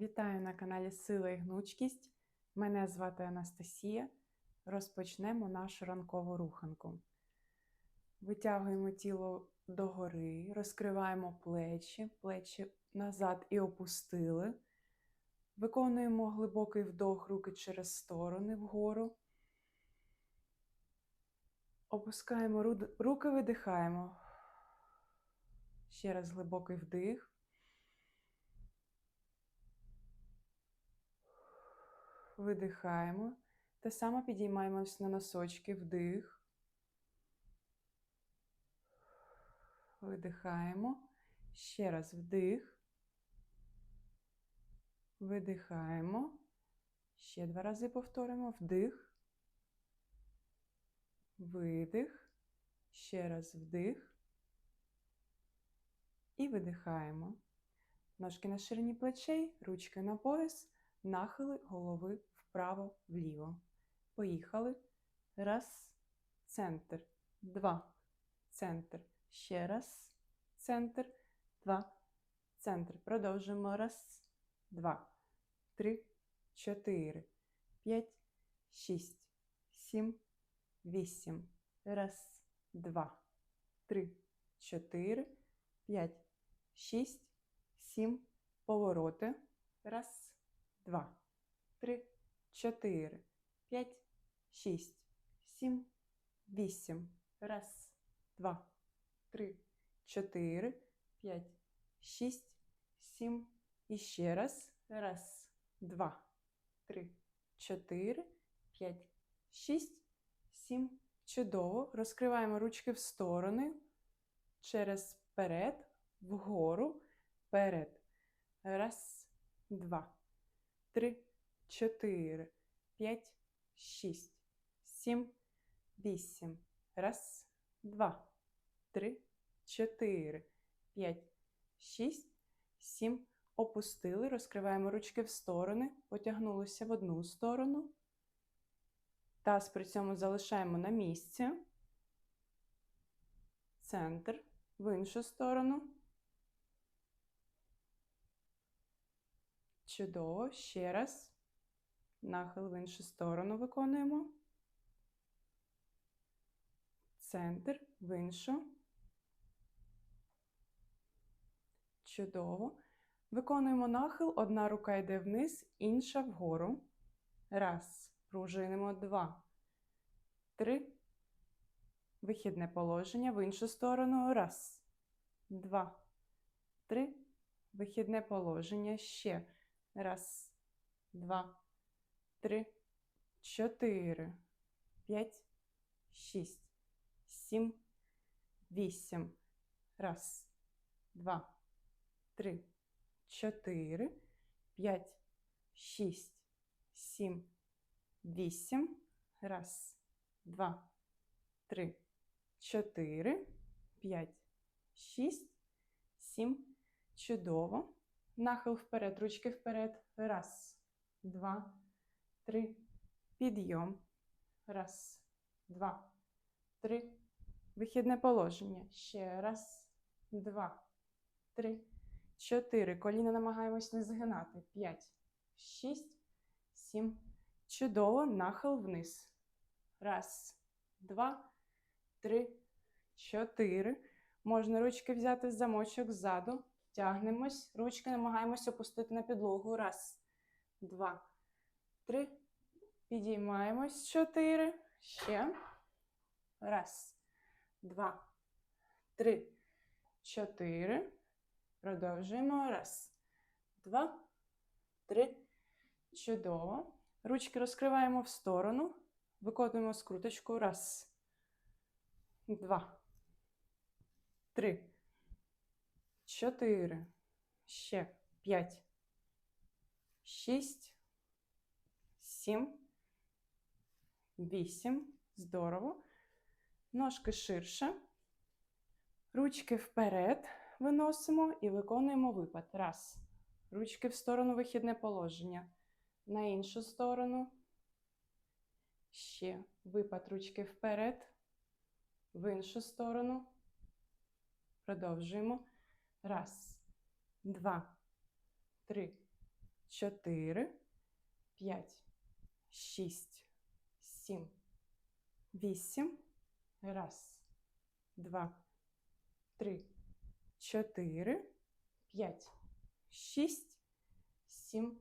Вітаю на каналі Сила і Гнучкість. Мене звати Анастасія. Розпочнемо нашу ранкову руханку. Витягуємо тіло догори, розкриваємо плечі, плечі назад і опустили. Виконуємо глибокий вдох руки через сторони вгору. Опускаємо руки, видихаємо. Ще раз глибокий вдих. Видихаємо. Те саме підіймаємось на носочки, вдих. Видихаємо. Ще раз вдих. Видихаємо. Ще два рази повторимо. Вдих. Видих. Ще раз вдих. І видихаємо. Ножки на ширині плечей, ручки на пояс, нахили голови вправо-вліво. Поїхали. Раз. Центр. Два. Центр. Ще раз. Центр. Два. Центр. Продовжуємо. Раз, два, три, чотири, п'ять, шість, сім, вісім. Раз, два, три, чотири, п'ять, шість, сім. Повороти. Раз, два, три, чотири, п'ять, шість, сім, вісім. Раз, два, три, чотири, п'ять, шість, сім. І ще раз. Раз, два, три, чотири, п'ять, шість, сім. Чудово. Розкриваємо ручки в сторони. Через перед, вгору, перед. Раз, два, три, чотири, п'ять, шість, сім, вісім. Раз, два, три, чотири, п'ять, шість, сім. Опустили, розкриваємо ручки в сторони, потягнулися в одну сторону. Таз при цьому залишаємо на місці. Центр в іншу сторону. Чудово. Ще раз. Нахил в іншу сторону виконуємо. Центр в іншу. Чудово. Виконуємо нахил. Одна рука йде вниз, інша вгору. Раз. Пружинимо. Два. Три. Вихідне положення в іншу сторону. Раз. Два. Три. Вихідне положення. Ще. Раз. Два. Три. Чотири. П'ять. Шість. Сім. Вісім. Раз. Два. Три. Чотири. П'ять. Шість. Сім. Вісім. Раз. Два. Три. Чотири. П'ять. Шість. Сім. Чудово. Нахил вперед. Ручки вперед. Раз. Два. Три. Підйом. Раз. Два. Три. Вихідне положення. Ще раз. Два. Три. Чотири. Коліна намагаємось не згинати. П'ять. Шість. Сім. Чудово. Нахил вниз. Раз. Два. Три. Чотири. Можна ручки взяти з замочок ззаду. Тягнемось. Ручки намагаємось опустити на підлогу. Раз. Два. Три. Підіймаємось. Чотири. Ще. Раз. Два. Три. Чотири. Продовжуємо. Раз. Два. Три. Чудово. Ручки розкриваємо в сторону. Виконуємо скруточку. Раз. Два. Три. Чотири. Ще. П'ять. Шість. Сім. Вісім. Здорово. Ножки ширше. Ручки вперед виносимо і виконуємо випад. Раз. Ручки в сторону вихідне положення. На іншу сторону. Ще випад ручки вперед. В іншу сторону. Продовжуємо. Раз, два, три, чотири, п'ять, шість, сім, вісім. Раз, два, три, чотири, п'ять, шість, сім.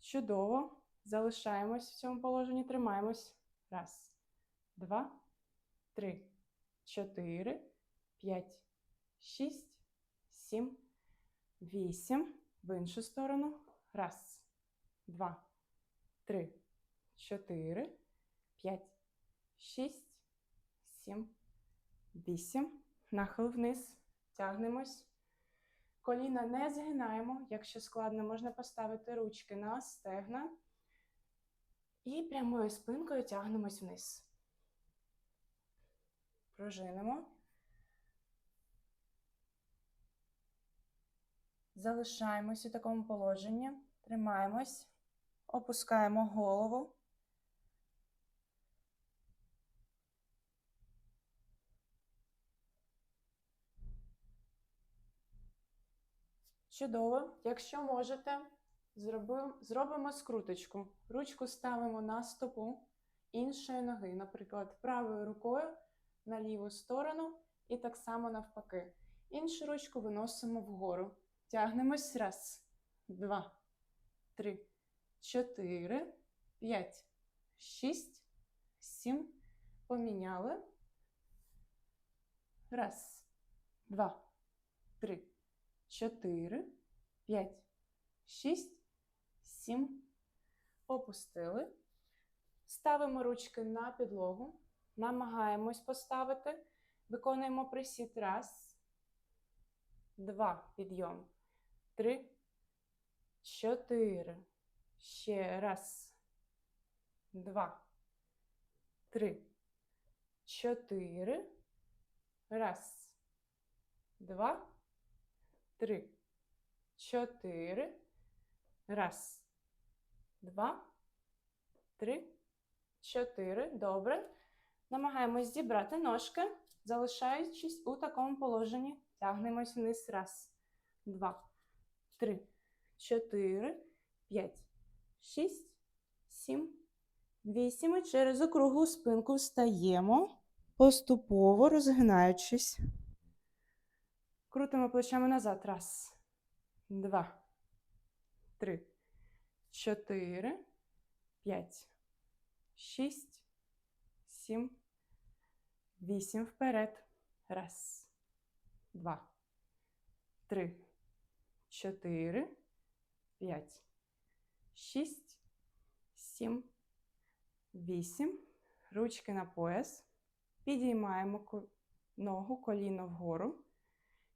Чудово. Залишаємось в цьому положенні, тримаємось. Раз, два, три, чотири, п'ять, шість, сім, вісім. В іншу сторону. Раз, два, три, чотири, п'ять, шість, сім, вісім. Нахил вниз. Тягнемось. Коліна не згинаємо. Якщо складно, можна поставити ручки на стегна. І прямою спинкою тягнемось вниз. Пружинимо. Залишаємось у такому положенні. Тримаємось. Опускаємо голову. Чудово. Якщо можете, зробимо, скруточку. Ручку ставимо на стопу іншої ноги, наприклад, правою рукою на ліву сторону і так само навпаки. Іншу ручку виносимо вгору. Тягнемось. Раз, два, три, чотири, п'ять, шість, сім. Поміняли. Раз, два, три, чотири, п'ять, шість, сім. Опустили. Ставимо ручки на підлогу. Намагаємось поставити. Виконуємо присід. Раз, два. Підйом. Три, чотири. Ще раз. Два. Три. Чотири. Раз. Два. Три. Чотири. Раз. Два. Три. Чотири. Добре. Намагаємось зібрати ножки, залишаючись у такому положенні. Тягнемось вниз. Раз, два, три, чотири, п'ять, шість, сім, вісім. І через округлу спинку встаємо, поступово розгинаючись. Крутимо плечами назад. Раз, два, три, чотири, п'ять, шість, сім, вісім. Вперед. Раз, два, три, чотири, п'ять, шість, сім, вісім. Ручки на пояс. Підіймаємо ногу, коліно вгору.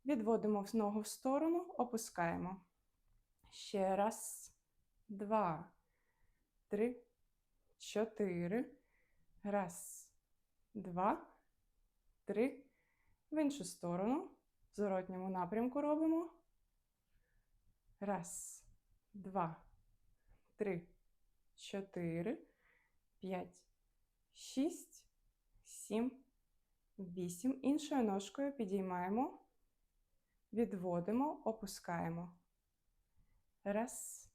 Відводимо ногу в сторону, опускаємо. Ще раз, два, три, чотири. Раз, два, три. В іншу сторону. В зворотньому напрямку робимо. Раз, два, три, чотири, п'ять, шість, сім, вісім. Іншою ножкою підіймаємо, відводимо, опускаємо. Раз,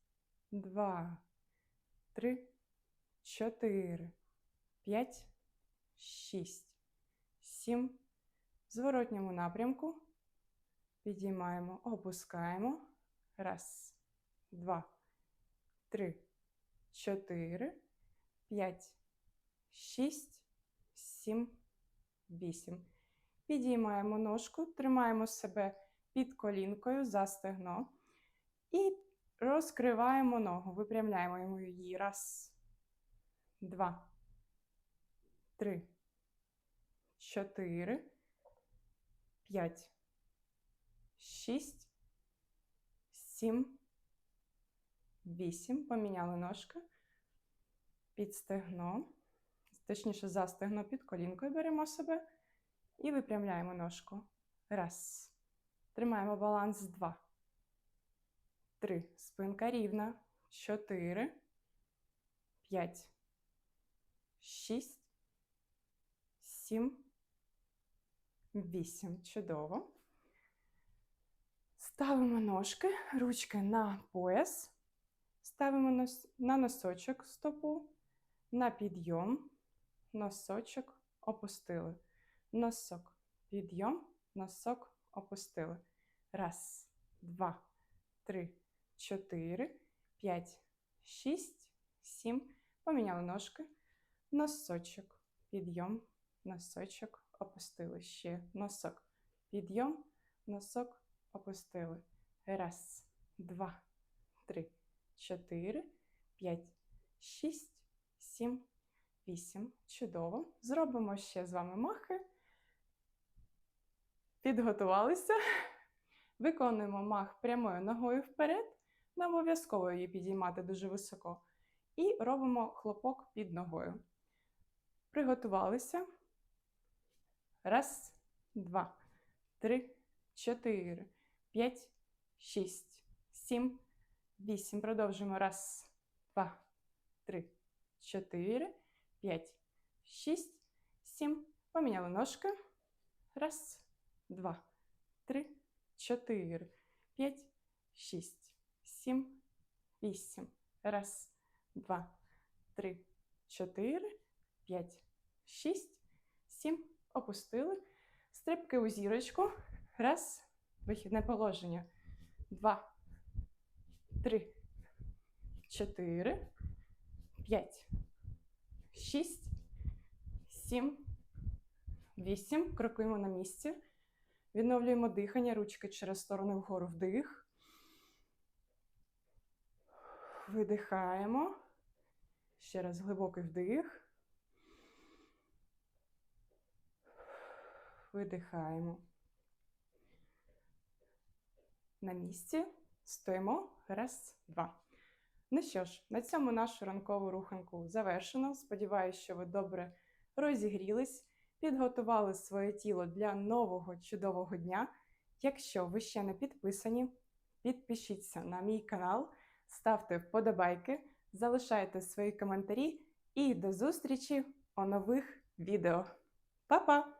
два, три, чотири, п'ять, шість, сім. В зворотньому напрямку підіймаємо, опускаємо. Раз, два, три, чотири, п'ять, шість, сім, вісім. Підіймаємо ножку, тримаємо себе під колінкою за стегно і розкриваємо ногу. Випрямляємо її. Раз, два, три, чотири, п'ять, шість, сім, вісім. Поміняли ножки під стегно. Точніше, за стегно під колінкою беремо себе і випрямляємо ножку. Раз. Тримаємо баланс. Два. Три. Спинка рівна. Чотири. П'ять. Шість. Сім. Вісім. Чудово. Ставимо ножки, ручки на пояс. Ставимо нос- на носочок стопу, на підйом, носочок опустили. Носок, підйом, носок опустили. Раз, два, три, чотири, п'ять, шість, сім. Поміняли ножки. Носочок, підйом, носочок опустили. Ще носок, підйом, носок опустили. Раз, два, три, чотири, п'ять, шість, сім, вісім. Чудово. Зробимо ще з вами махи. Підготувалися. Виконуємо мах прямою ногою вперед. Не обов'язково її підіймати дуже високо. І робимо хлопок під ногою. Приготувалися. Раз, два, три, чотири, п'ять, шість, сім, вісім. Продовжуємо. Раз, два, три, чотири, п'ять, шість, сім. Поміняли ножки. Раз, два, три, чотири, п'ять, шість, сім, вісім. Раз, два, три, чотири, п'ять, шість, сім. Опустили. Стрибки у зірочку. Раз. Вихідне положення. Два, три, чотири, п'ять, шість, сім, вісім. Крокуємо на місці. Відновлюємо дихання, ручки через сторони вгору вдих. Видихаємо. Ще раз глибокий вдих. Видихаємо. На місці. Стоїмо. Раз, два. Ну що ж, на цьому нашу ранкову руханку завершено. Сподіваюсь, що ви добре розігрілись, підготували своє тіло для нового чудового дня. Якщо ви ще не підписані, підпишіться на мій канал, ставте вподобайки, залишайте свої коментарі і до зустрічі у нових відео. Па-па!